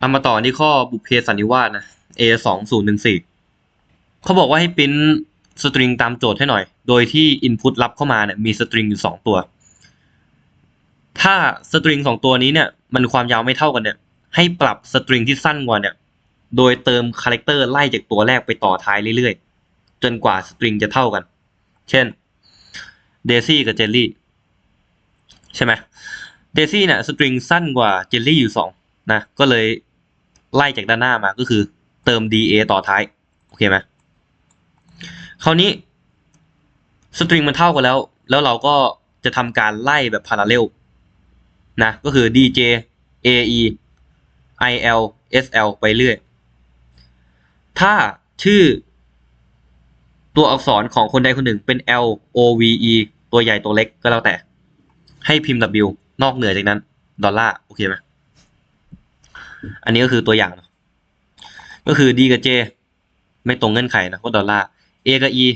เอามาต่อที่ข้อบุพเพสันนิวาสนะ A สองศูนย์หนึ่งสี่เขาบอกว่าให้ปริ้นสตริงตามโจทย์ให้หน่อย โดยที่ input รับเข้ามาเนี่ยมีสตริงอยู่สองตัว ถ้าสตริงสองตัวนี้เนี่ยมันความยาวไม่เท่ากันเนี่ย ให้ปรับสตริงที่สั้นกว่าเนี่ย โดยเติมคาแรคเตอร์ไล่จากตัวแรกไปต่อท้ายเรื่อยๆ จนกว่าสตริงจะเท่ากัน เช่นเดซี่กับเจลลี่ใช่ไหมเดซี่เนี่ยสตริงสั้นกว่าเจลลี่อยู่สองนะ ก็เลย ไล่จากด้านหน้ามาก็คือ เติม DA ต่อท้าย โอเคไหมคราวนี้สตริงมันเท่ากันแล้ว แล้วเราก็จะทำการไล่แบบพาราเรลนะก็คือ DJ AE IL SL ไปเรื่อย ถ้าชื่อตัวอักษรของคนใดคนหนึ่งเป็น L O V E ตัวใหญ่ตัวเล็กก็แล้วแต่ ให้พิมพ์ W นอกเหนือจากนั้น ดอลลาร์โอเคไหม อันนี้ก็คือตัวอย่าง ก็คือ D กับ J ไม่ตรงเงื่อนไขนะก็ดอลลาร์ A กับ E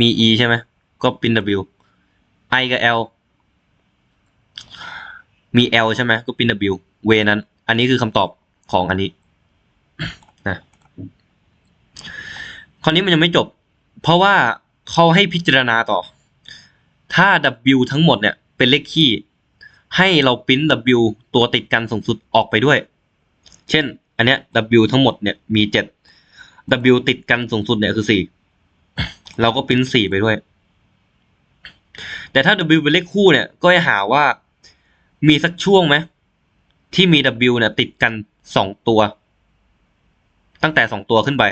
มี E ใช่ไหมก็เป็น W I กับ L มี L ใช่ไหมก็เป็น W เวนั้น อันนี้คือคำตอบของอันนี้นะคราวนี้มันยังไม่จบ เพราะว่าเขาให้พิจารณาต่อ ถ้า W ทั้งหมดเนี่ยเป็นเลขคี่ ให้เราปริ้น W ตัวติดกันสูงสุดออกไปด้วย เช่น อันเนี้ย W ทั้งหมดเนี่ยมีเจ็ด W ติดกันสูงสุดเนี่ยคือสี่เราก็ปริ้นสี่ไปด้วย แต่ถ้า W เป็นเลขคู่เนี่ยก็ให้หาว่ามีสักช่วงไหมที่มี W เนี่ยติดกันสองตัว ตั้งแต่สองตัวขึ้นไป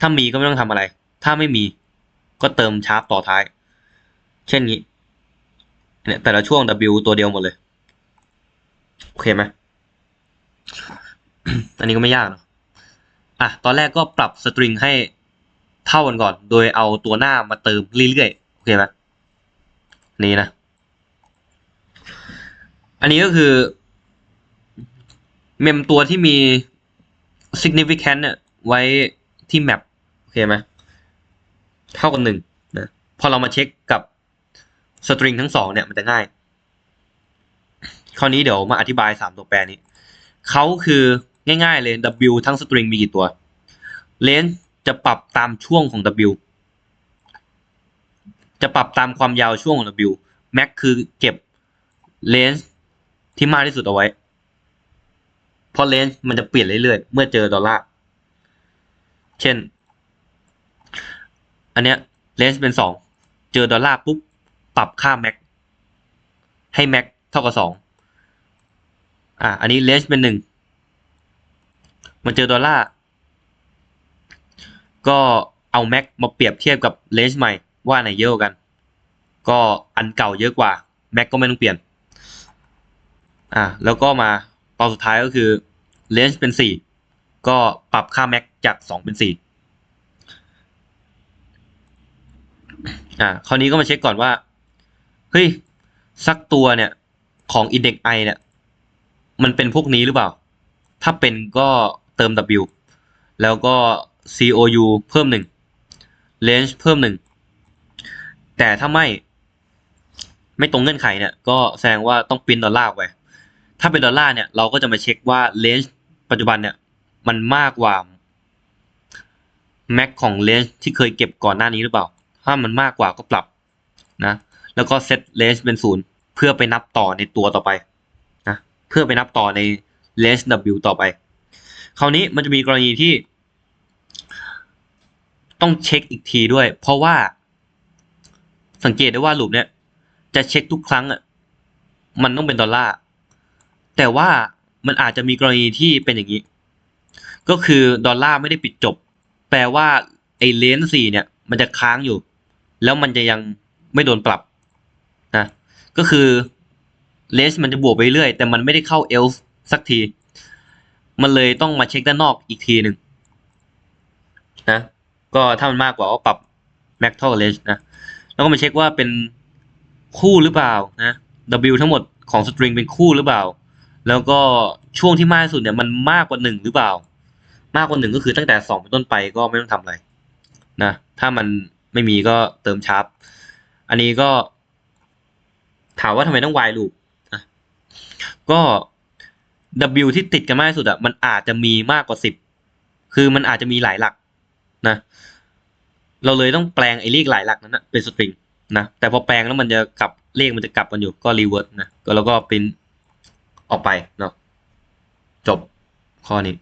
ถ้ามีก็ไม่ต้องทำอะไร ถ้าไม่มีก็เติมชาร์ปต่อท้าย เช่นนี้เนี่ยแต่ละช่วง W ตัวเดียวหมดเลย โอเคไหม อันนี้ก็ไม่ยากเนอะอะตอนแรกก็ปรับสตริงให้เท่ากันก่อน โดยเอาตัวหน้ามาเติมเรื่อยๆ โอเคไหมนี่นะ อันนี้ก็คือ เมมตัวที่มี significant เนี่ยไว้ที่ map โอเคไหมเท่ากันหนึ่งนะพอเรามาเช็คกับสตริงทั้งสองเนี่ยมันจะง่าย คราวนี้เดี๋ยวมาอธิบายสามตัวแปรนี้ เขาคือ ง่ายๆเลย W ทั้งสตริงมีกี่ตัวเลนจะปรับตามช่วงของ W จะปรับตามความยาวช่วงของ W Max คือเก็บเลนที่มากที่สุดเอาไว้ เพราะเลนมันจะเปลี่ยนเรื่อยๆ เมื่อเจอดอลลาร์ เช่น อันเนี้ยเลนเป็นสอง เจอดอลลาร์ปุ๊บ ปรับค่า Max ให้ Max เท่ากับสองอะอันนี้เลนเป็นหนึ่ง มันเจอดอลลาร์ก็เอา Max มาเปรียบเทียบกับเลนใหม่ว่าไหนเยอะกว่ากัน ก็อันเก่าเยอะกว่า Max ก็ไม่ต้องเปลี่ยนอะแล้วก็มาตอนสุดท้ายก็คือเลนเป็นสี่ก็ปรับค่า Max จากสองเป็นสี่อ่าคราวนี้ก็มาเช็คก่อนว่า เฮ้ย สักตัวเนี่ย ของ index i เนี่ย มันเป็นพวกนี้หรือเปล่า ถ้าเป็นก็ เติม w แล้วก็ cou เพิ่มหนึ่ง range เพิ่มหนึ่ง แต่ถ้าไม่ ไม่ตรงเงื่อนไขเนี่ย ก็แสดงว่าต้องปริ้นดอลลาร์ไป ถ้าเป็นดอลลาร์เนี่ย เราก็จะมาเช็คว่า range ปัจจุบันเนี่ย มันมากกว่า max ของ range ที่เคยเก็บก่อนหน้านี้หรือเปล่า ถ้ามันมากกว่าก็ปรับนะ แล้วก็เซต range เป็นศูนย์เพื่อไปนับต่อในตัวต่อไปนะ เพื่อไปนับต่อใน range w ต่อไป คราวนี้มันจะมีกรณีที่ ต้องเช็คอีกทีด้วย เพราะว่าสังเกตได้ว่าลูปเนี้ยจะเช็คทุกครั้งอะมันต้องเป็นดอลลาร์แต่ว่ามันอาจจะมีกรณีที่เป็นอย่างนี้ ก็คือดอลลาร์ไม่ได้ปิดจบ แปลว่าไอ้เลนสี่เนี่ย มันจะค้างอยู่ แล้วมันจะยังไม่โดนปรับนะก็คือเลนมันจะบวกไปเรื่อยแต่มันไม่ได้เข้าเอลสักที มันเลยต้องมาเช็คด้านนอกอีกทีหนึ่งนะก็ถ้ามันมากกว่าก็ปรับ max เท่ากับ range นะแล้วก็มาเช็คว่าเป็นคู่หรือเปล่านะ W ทั้งหมดของสตริงเป็นคู่หรือเปล่า แล้วก็ช่วงที่มากที่สุดเนี่ยมันมากกว่าหนึ่งหรือเปล่า มากกว่าหนึ่งก็คือตั้งแต่สองเป็นต้นไปก็ไม่ต้องทำอะไรนะถ้ามันไม่มีก็เติมชาร์ปอันนี้ก็ ถามว่าทำไมต้องวายลูปนะก็ W ที่ติดกันมากที่สุดอะมันอาจจะมีมากกว่าสิบคือมันอาจจะมีหลายหลักนะ เราเลยต้องแปลงไอ้เลขหลายหลักนั้นนะเป็นสตริงนะแต่พอแปลงแล้วมันจะกลับเลขมันจะกลับกันอยู่ก็รีเวิร์สนะก็แล้วก็ปริ้นออกไปเนาะจบข้อนี้